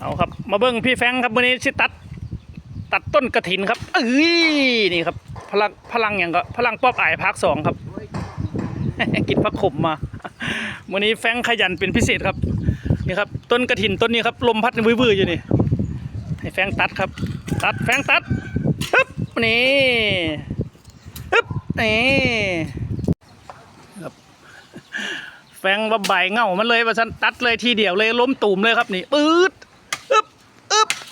เอาครับ มาเบิ้งพี่แฟงครับวันนี้สิตัด ตัดต้นกระถินครับเอ้ยนี่ครับ พลังพลังอย่างก็พลังป๊อปไอายพักสองครับ กินพักขมมาวันนี้แฟงขยันเป็นพิเศษครับนี่ครับ ต้นกระถินต้นนี้ครับลมพัดวื้อๆอยู่นี่ให้แฟงตัดครับ ตัดแฟงตัดฮึบนี่ฮึบนี่ครับแฟงว่าใบเง่ามันเลยว่าฉันตัดเลยทีเดียวเลยล้มตูมเลยครับนี่ปื๊ด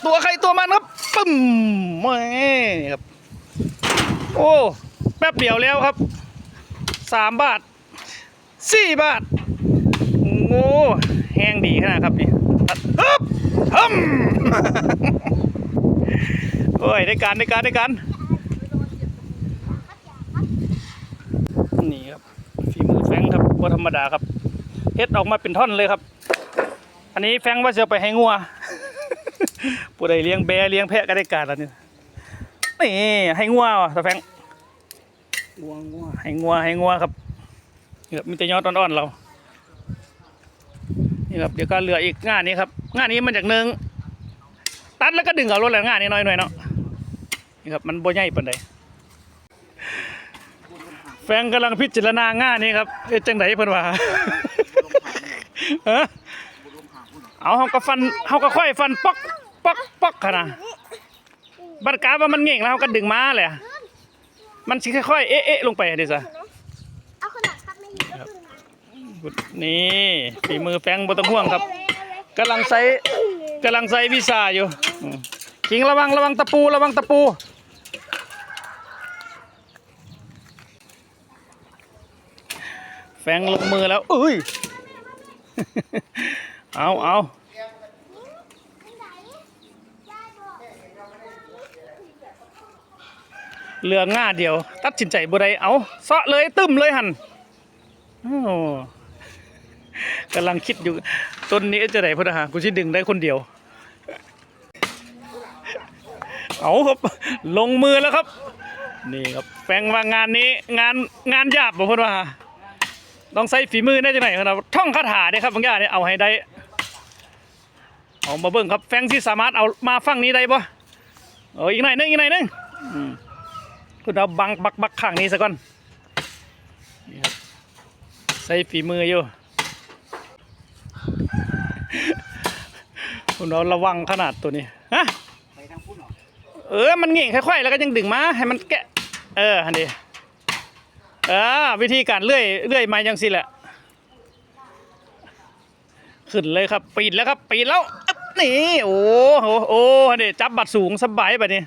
ตัวใครตัวมันครับปึ้มแม่ครับ โอ้แป๊บเดียวแล้วครับสามบาทสี่บาทโง่แห้งดีขนาดครับนี่ฮึบฮึมโอ้ยได้การได้การได้การนี่ครับฝีมือแฟงครับบ่ธรรมดาครับเฮ็ดออกมาเป็นท่อนเลยครับ อันนี้แฟงว่าจะไปให้งัว ผู้ใดเลี้ยงแบะเลี้ยงแพะก็ได้การแล้วนี่นี่ให้งัวว่ะตาแฟงงัวงัวให้งัวให้งัวครับนี่ครับมีแต่ยอดอ่อนๆเรา นี่ครับเดี๋ยวก็เหลืออีกงานนี้ครับ งานนี้มันจากหนึ่งตัดแล้วก็ดึงเอารถแล้วงานนี้น้อยหน่อยเนาะนี่ครับมันบ่ใหญ่ปานใดแฟงกำลังพิจารณางานนี้ครับเอ๊ะจังไดเพิ่นว่าเออเอาเฮาก็ฟันเฮาก็ค่อยฟันป๊อก ป๊อกป๊อกขนาดบัดกาว่ามันเง่งแล้วเฮาก็ดึงมาแหละมันสิค่อยๆเอ๊ะเอ๊ะลงไปเด้ซะเอาขนาดครับไม่มีก็คือนี่ฝีมือแฟงบต้องห่วงครับกำลังใส่กำลังใส่วีซ่าอยู่อืมคิงระวังระวังตะปูระวังตะปูแฟงลงมือแล้วเอ้ยเอาเอา เหลือง่าเดียว ตัดสินใจบ่ได้เอาเซาะเลยตึมเลยหันโอ้กำลังคิดอยู่ต้นนี้จะไหนพุทธหากูชิดึงได้คนเดียว เอาครับลงมือแล้วครับ นี่ครับแฟงว่างานนี้งานงานหยาบบ่เพิ่นว่าต้องใช้ฝีมือได้จังไหนครับท่องคาถาเนี่ยครับบางอย่างเนี่ยเอาให้ได้เอามาเบิ่งครับแฟงที่สามารถเอามาฟังนี้ได้ปะเอออีกหน่อยหนึงอีกหน่อยหนึงอืม คุณเอาบังบักบักข้างนี้ซะก่อนนี่ครับใส่ฝีมืออยู่คุณเอาระวังขนาดตัวนี้ฮะเออมันเง่งค่อยๆแล้วก็ยังดึงมาให้มันแกะ เออฮันดีเออวิธีการเลื่อยเลื่อยไม้ยังสิแหละขึ้นเลยครับปีนแล้วครับปีนแล้วนี่โอ้โหโอ้ฮันดีจับบัตรสูงสบายแบบนี้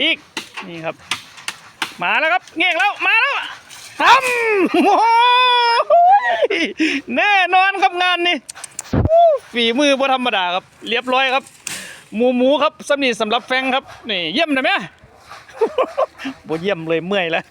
อีกนี่ครับ มาแล้วครับเง่งแล้วมาแล้วทำแน่นอนครับงานนี้ฝีมือบ่ธรรมดาครับ เรียบร้อยครับ หมูหมูครับสำนีสำหรับแฟงครับนี่เยี่ยมนะแม่บ่เยี่ยมเลยเมื่อยแล้ว